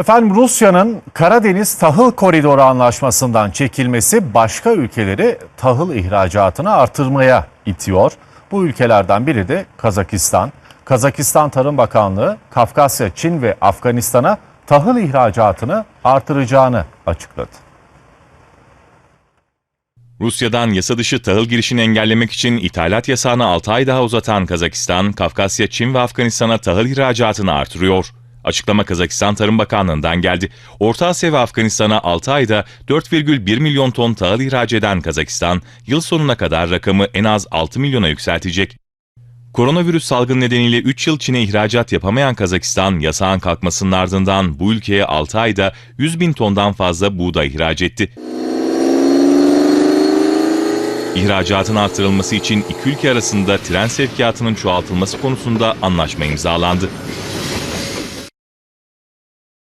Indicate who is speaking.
Speaker 1: Efendim Rusya'nın Karadeniz Tahıl Koridoru Anlaşması'ndan çekilmesi başka ülkeleri tahıl ihracatını artırmaya itiyor. Bu ülkelerden biri de Kazakistan. Kazakistan Tarım Bakanlığı Kafkasya, Çin ve Afganistan'a tahıl ihracatını artıracağını açıkladı.
Speaker 2: Rusya'dan yasa dışı tahıl girişini engellemek için ithalat yasağını 6 ay daha uzatan Kazakistan, Kafkasya, Çin ve Afganistan'a tahıl ihracatını artırıyor. Açıklama Kazakistan Tarım Bakanlığı'ndan geldi. Orta Asya ve Afganistan'a 6 ayda 4,1 milyon ton tahıl ihraç eden Kazakistan, yıl sonuna kadar rakamı en az 6 milyona yükseltecek. Koronavirüs salgını nedeniyle 3 yıl Çin'e ihracat yapamayan Kazakistan, yasağın kalkmasının ardından bu ülkeye 6 ayda 100 bin tondan fazla buğday ihraç etti. İhracatın artırılması için iki ülke arasında tren sevkiyatının çoğaltılması konusunda anlaşma imzalandı.